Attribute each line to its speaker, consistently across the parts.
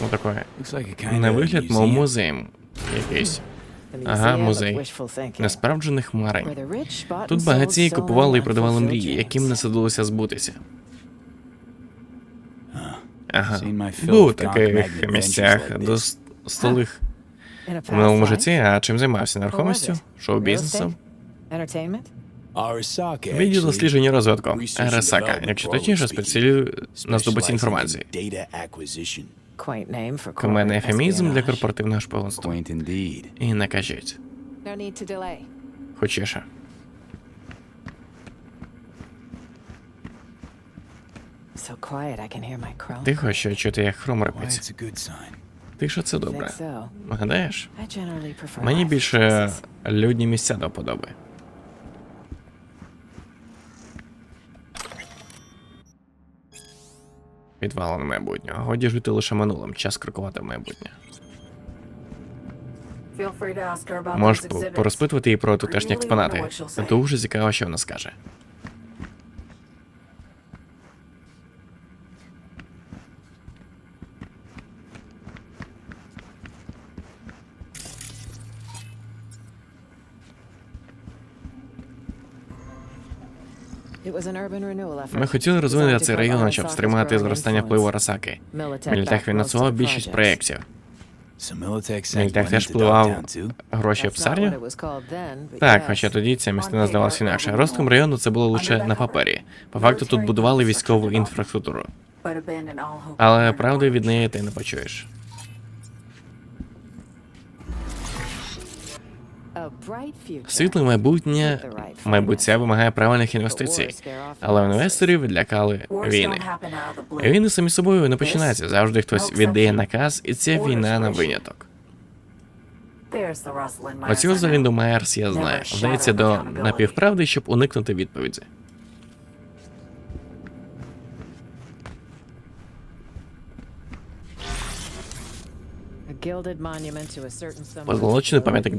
Speaker 1: Ну
Speaker 2: a kind
Speaker 1: На вигляд, мов музей якийсь. Ага, музей. Несправджених марень. Тут багатії купували і продавали мрії, яким не садилося збутися. Ага. Був у таких місцях до столих. У минулому житті, а чим займався? Нерухомістю? Шоу-бізнесом? Відділ досліджень і розвитку.
Speaker 2: research and
Speaker 1: РСАК,
Speaker 2: development
Speaker 1: якщо точніше, спеціалізує на здобутті інформації.
Speaker 2: Acquisition.
Speaker 1: Ефемізм для корпоративного шпигунства. І не кажіть. Хочіше. Тихо, що чути, як хром
Speaker 2: Why,
Speaker 1: репиться.
Speaker 2: it's a good sign.
Speaker 1: Тихо, це добре. Гадаєш? Мені більше людні місця до вподоби. Підвалин майбутнього. Годі жити лише минулим, час крокувати в майбутнє. Можеш порозпитувати її про тутешні експонати. Дуже цікаво, що вона скаже. Ми хотіли розвинути цей район, щоб стримати зростання впливу Росаки. Мілітех фінансував більшість проєктів. Мілітех теж впливав гроші в псарню? Так, хоча тоді ця місцина здавалася інакше. Ростом району це було лише на папері. По факту тут будували військову інфраструктуру. Але правди від неї ти не почуєш. Світле майбутнє, майбуття вимагає правильних інвестицій, але інвесторів відлякали війни. Війни самі собою не починаються. Завжди хтось віддає наказ, і ця війна на виняток. Оцього за Лінду Майерс я знаю. Вдається до напівправди, щоб уникнути відповіді. Позолочений пам'ятник.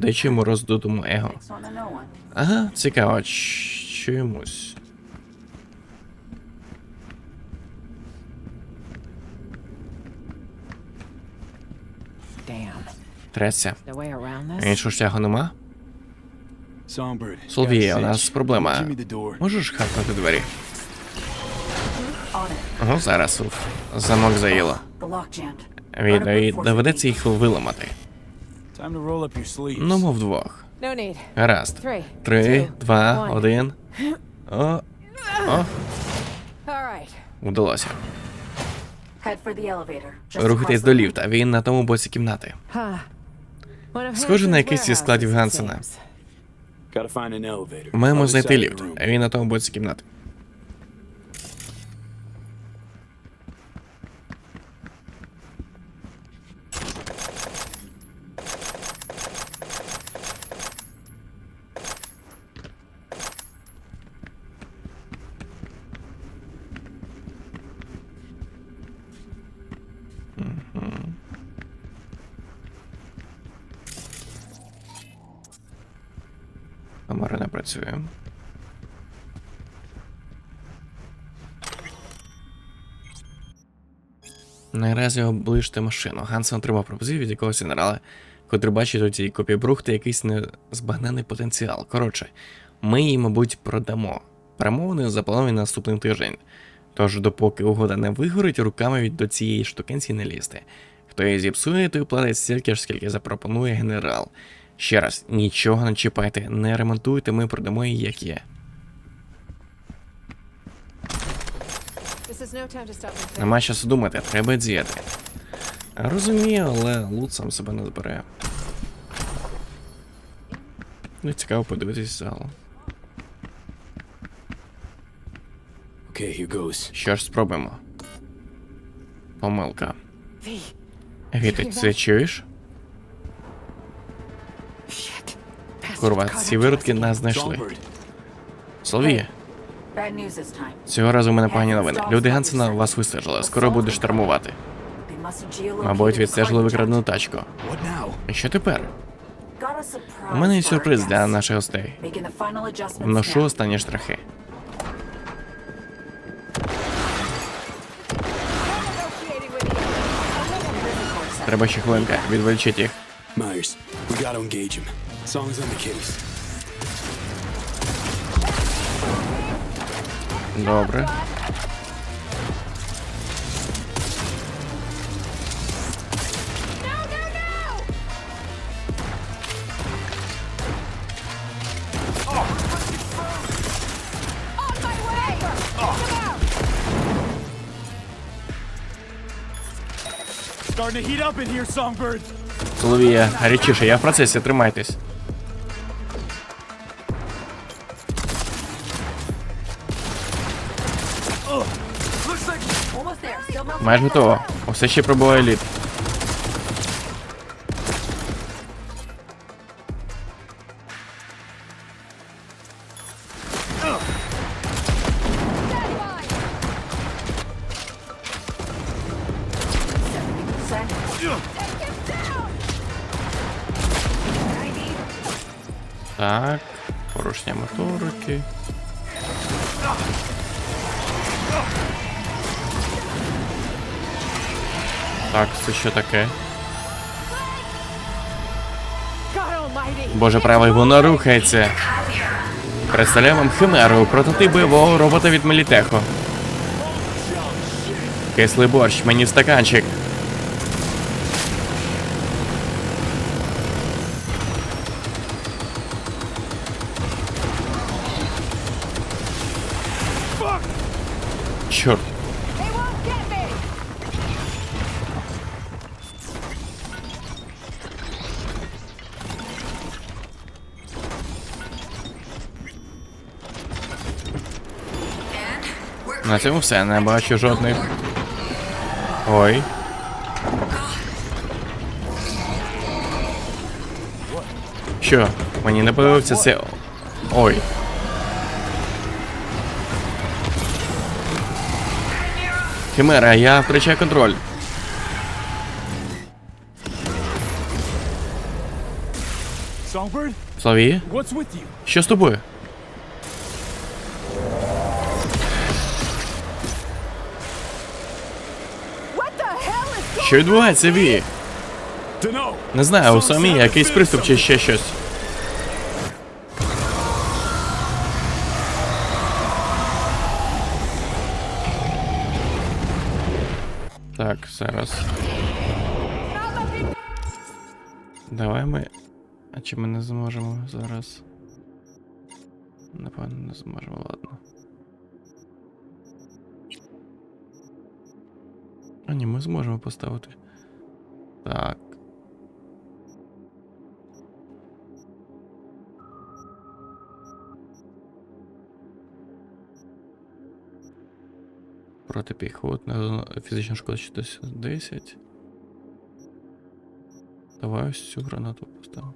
Speaker 1: Дечому роздутому его. Ага, цікаво, чомусь. Треться. Іншого шляху нема?
Speaker 2: Songbird.
Speaker 1: У нас проблема. Можеш хакнути двері? Ага, зараз. Замок заїло. Відно, і доведеться їх виламати. Ну, мов вдвох. Гаразд. Три, два, один. О, о, удалося. Рухайтесь до ліфта, він на тому боці кімнати.
Speaker 3: Схоже на якийсь із складів Гансена.
Speaker 2: Gotta find an elevator.
Speaker 1: Маємо знайти ліфт, а він на тому боці кімнати. Камера не працює. Наразі оближте машину. Гансен отримав пропозицію від якогось генерала, котрий бачить у цій копії брухти якийсь незбагнений потенціал. Коротше, ми її, мабуть, продамо. Перемовини заплановані на наступний тиждень. Тож, допоки угода не вигорить, руками від до цієї штукенці не лізти. Хто її зіпсує, той платить стільки ж, скільки запропонує генерал. Ще раз, нічого не чіпайте, не ремонтуйте, ми продамо її як є. Нема часу думати, треба діяти. Розумію, але лут сам себе не збере. Не цікаво подивитись залу.
Speaker 2: Okay, here goes.
Speaker 1: Що ж спробуємо. Помилка. Віти, це чуєш? Курва, ці виродки нас знайшли. Соловіє, цього разу у мене погані новини. Люди Гансена вас вистежили, скоро будеш штурмувати. Мабуть, відстежили викрадену тачку. І що тепер? У мене є сюрприз для наших гостей. Вношу останні штрихи. Треба ще хвилинка, відволічить їх.
Speaker 2: Myers, we gotta engage him. Song's on the case.
Speaker 1: Добре.
Speaker 2: Starting to heat up in here, Songbird.
Speaker 1: Соловія, гарячіше, я в процесі, тримайтесь. Майже готово. Усе ще пробуває лід. Так, порушення моторики. Так, це що таке? Боже правий, воно рухається. Представляю вам Химеру, прототип бойового робота від Мелітехо. Кислий борщ, мені в стаканчик. Чорт. На цьому все, не бачу жодних. Ой. Що? Мені не подобається це. Ой. Химера, я втрачаю контроль.
Speaker 2: You?
Speaker 1: Що з тобою? Що відбувається, Ві? Не знаю, у самі якийсь приступ чи ще щось. Так, зараз. Давай ми. А чи ми не зможемо зараз? Напевно, не зможемо, ладно. А ні, ми зможемо поставити. Так. Протипіхотна фізична шкода 10. Давай ось цю гранату поставимо.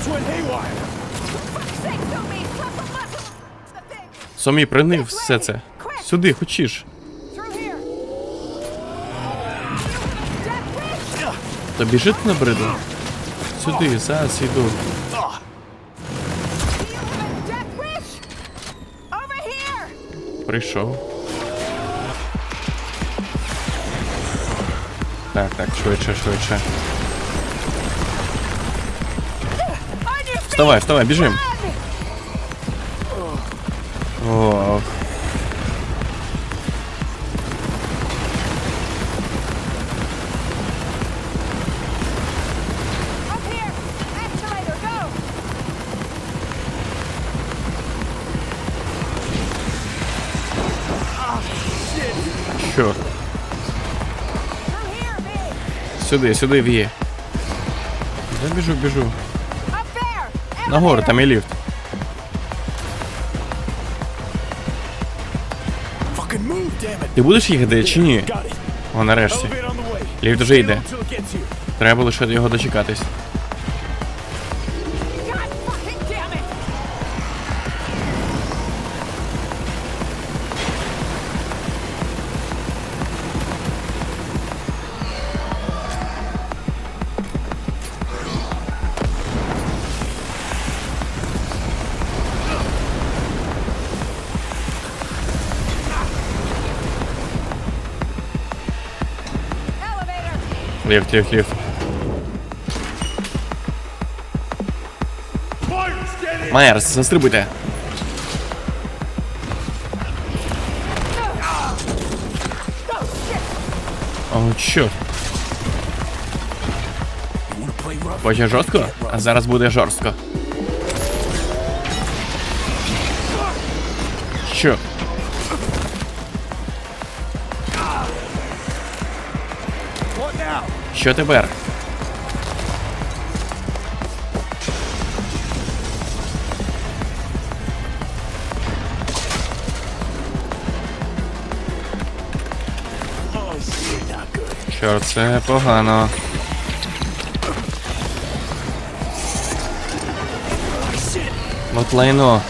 Speaker 2: Bitch went haywire.
Speaker 1: Сомі, принив все це. Сюди, хочеш. Тобі жити набридло? Сюди, зараз йду. Прийшов. Так, так, швидше, швидше. Вставай, вставай, біжим. Ох. Що? Сюди, сюди, Ві. Я біжу, біжу. Нагору, там є ліфт. Ти будеш їхати чи ні? О, нарешті. Ліфт вже йде. Треба лише його дочекатись. Ліфт, ліфт, ліфт. Майерс, застрибуйте. О, чорт.
Speaker 2: You wanna play rough?
Speaker 1: Хочеш жорстко? А зараз буде жорстко. Що? Що тепер? Чорт, це погано. От лайно.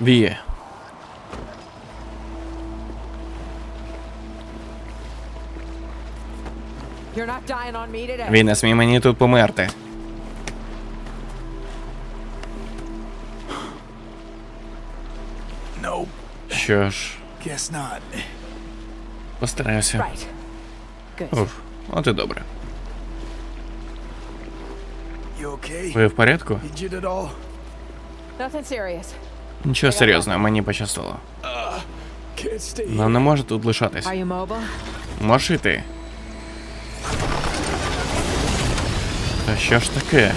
Speaker 1: Віє.
Speaker 3: You're not dying on me today.
Speaker 1: Він не смій мені тут померти. Що ж,
Speaker 2: Guess not.
Speaker 1: постараюся.
Speaker 3: Right.
Speaker 1: Уф, от і добре.
Speaker 2: Okay?
Speaker 1: Ви в порядку?
Speaker 3: Nothing serious.
Speaker 1: Нічого серйозного, мені пощастило.
Speaker 2: Can't stay
Speaker 1: Нам не може тут лишатись.
Speaker 3: Are you mobile?
Speaker 1: Можеш йти? Та що ж таке?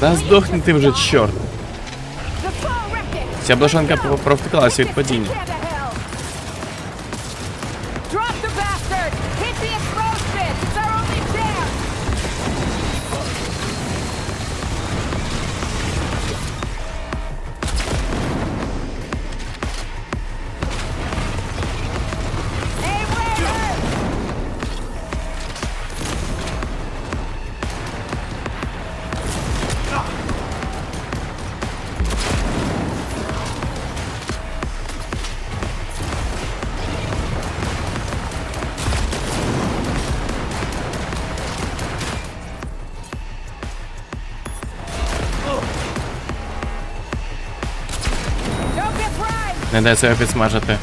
Speaker 1: Та здохни ти вже, чорт.
Speaker 3: The phone wrecked it!
Speaker 1: Ця блошанка про- провтикалася від падіння. Не дай себе підсмажити.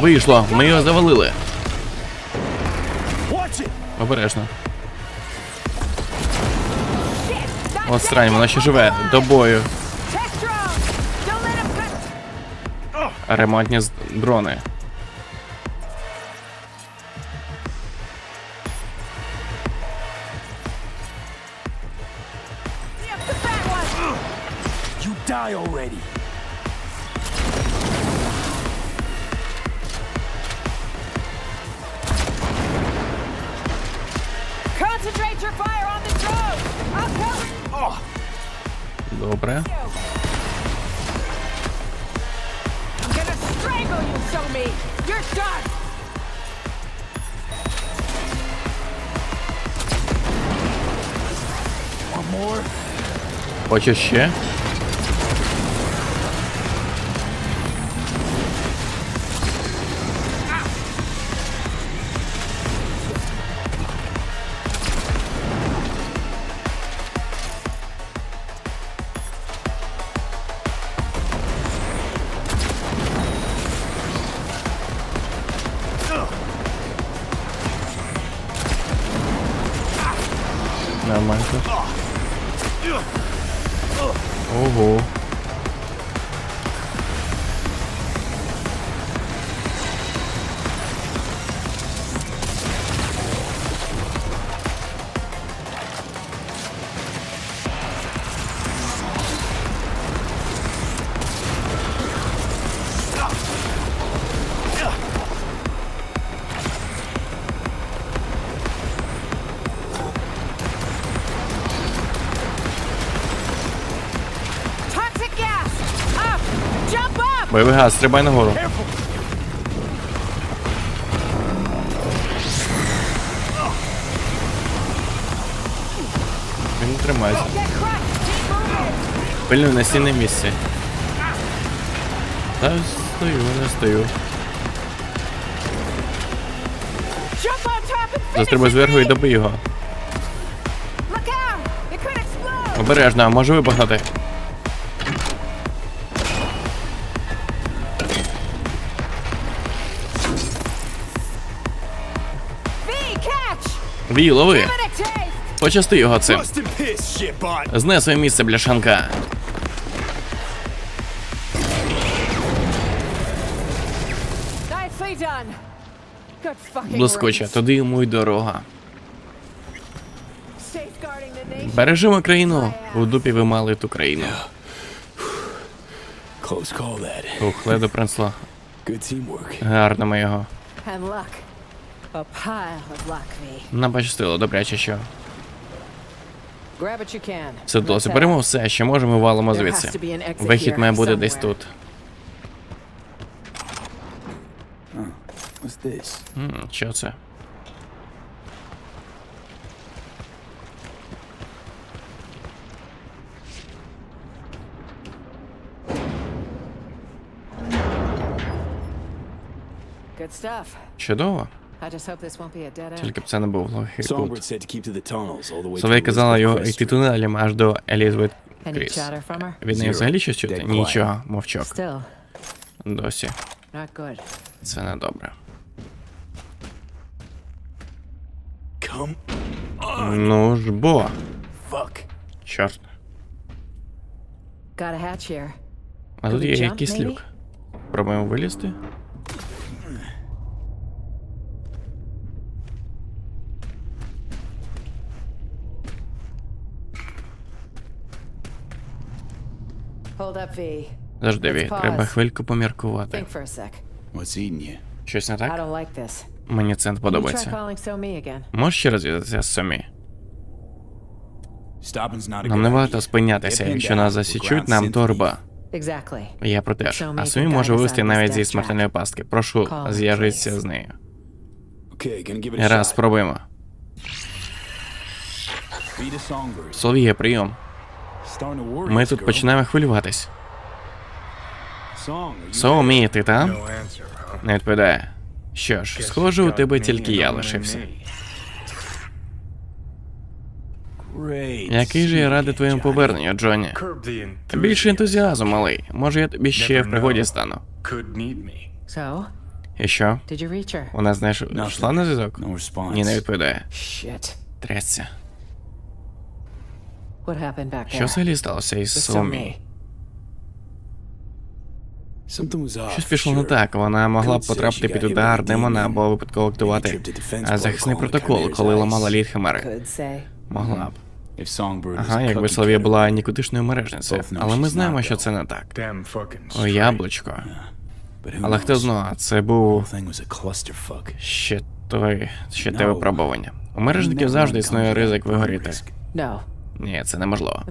Speaker 1: Вийшло, ми його завалили. Обережно. От срань,
Speaker 3: it.
Speaker 1: воно ще живе. До бою. Ремонтні дрони.
Speaker 3: me! You're done!
Speaker 2: One more?
Speaker 1: What your shit? Нормально. Ого. Бойовий газ, стрибай нагору. Він не тримається. Пильно на стійне місці. Та стою, не стою. Застрибай зверху і доби його. Обережно, може випогнати. Вій, лови! Почасти його цим. Знай своє місце, бляшанка. Блискоче, туди йому й дорога. Бережемо країну. У дупі ви мали ту країну. Ух, ледо принесло. Гарно ми його. Нам пощастило, добряче що.
Speaker 3: Grab what you can.
Speaker 1: Все
Speaker 3: Let's
Speaker 1: досі. Беремо все, що можемо, валимо звідси.
Speaker 3: has to be an exit
Speaker 1: Вихід має бути десь тут.
Speaker 2: What's
Speaker 1: Що це? Чудово.
Speaker 3: I just hope this won't be a dead end.
Speaker 1: Тільки б це не був логікий
Speaker 2: Songbird
Speaker 1: кут.
Speaker 2: said to keep to the tunnels all the way
Speaker 1: Соловей
Speaker 2: to
Speaker 1: казала його йти тунелем аж до Елізабет Кріс. Від неї взагалі щось чути? Нічого, мовчок. Досі.
Speaker 3: not good.
Speaker 1: Це не добре. Ну ж бо. Чорт. А тут є якийсь люк. Пробуємо вилізти. Завжди, Ві, треба хвильку поміркувати.
Speaker 3: Think for a sec.
Speaker 2: What's eating you?
Speaker 1: Щось не так?
Speaker 3: don't like this.
Speaker 1: Мені це не подобається. Можеш ще?
Speaker 2: Stopping's not a
Speaker 1: Нам не варто спинятися. Якщо нас засічуть, нам торба. Я про те ж. А
Speaker 3: can
Speaker 1: може вивести навіть зі смертельної пастки. Прошу,
Speaker 3: Call,
Speaker 1: зв'яжіться з нею. Раз, спробуємо. Солов'я, прийом. Ми тут починаємо хвилюватись. Соумі, ти там?
Speaker 4: No answer, huh?
Speaker 1: Не відповідає. Що ж, схоже, у тебе тільки я лишився. Який же я радий твоєму поверненню, Джонні. Більше ентузіазму, малий. Може, я тобі ще в пригоді стану. І що? Вона знаєш, йшла на зв'язок? Ні, не відповідає. Трясся.
Speaker 3: What happened back
Speaker 1: Що
Speaker 3: there?
Speaker 1: взагалі сталося із
Speaker 2: off.
Speaker 1: Щось пішло не так. Вона могла б потрапити під удар демона або випадково активувати
Speaker 2: Maybe tripped the defense
Speaker 1: а захисний протокол, коли ламала лід Химери. Могла б.
Speaker 2: If Songbird was
Speaker 1: Ага, якби
Speaker 2: cutter,
Speaker 1: була нікудишною мережницею. Але ми знаємо, що це не так. О, яблучко. Але хто знає, це був ще той, ще те випробування. У мережників завжди існує ризик вигоріти. Ні, це неможливо.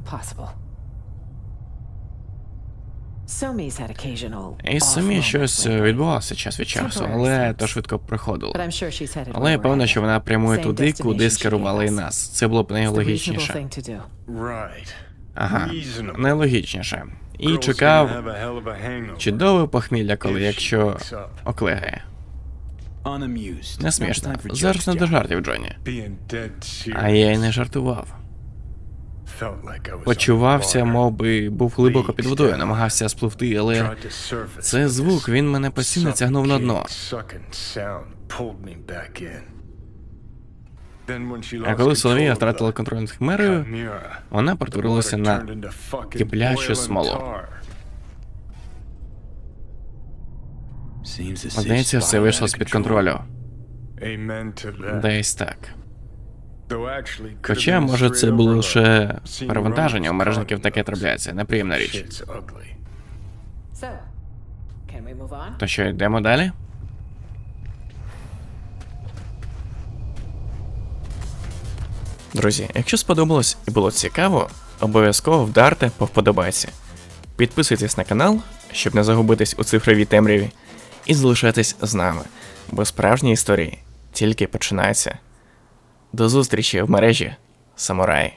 Speaker 1: І самі щось е, відбувалося час від часу, але то швидко проходило. Але я певна, що вона прямує туди, куди скерували і нас. Це було б найлогічніше. Ага, найлогічніше. І чекав чудове похмілля, коли якщо
Speaker 4: wakes up.
Speaker 1: оклигає.
Speaker 2: Unamused.
Speaker 1: Не
Speaker 2: Not
Speaker 1: смішно.
Speaker 2: time for
Speaker 1: Зараз не до жартів, Джонні. А я й не жартував. Почувався, мов би був глибоко під водою, намагався спливти, але
Speaker 4: Tried to surface,
Speaker 1: це звук, він мене постійно тягнув на дно.
Speaker 4: suffocating, sucking sound pulled me back in. Then when she
Speaker 1: А коли Соловія втратила контроль над хмерою, вона перетворилася на
Speaker 4: turned into
Speaker 1: киплячу смолу. Здається, все вийшло з-під контролю.
Speaker 4: Amen to that.
Speaker 1: Десь так. Хоча, може, це було лише перевантаження, у мережників таке трапляється. Неприємна річ. То що, йдемо далі? Друзі, якщо сподобалось і було цікаво, обов'язково вдарте по вподобайці. Підписуйтесь на канал, щоб не загубитись у цифровій темряві, і залишайтесь з нами, бо справжні історії тільки починаються. До зустрічі в мережі, самураї!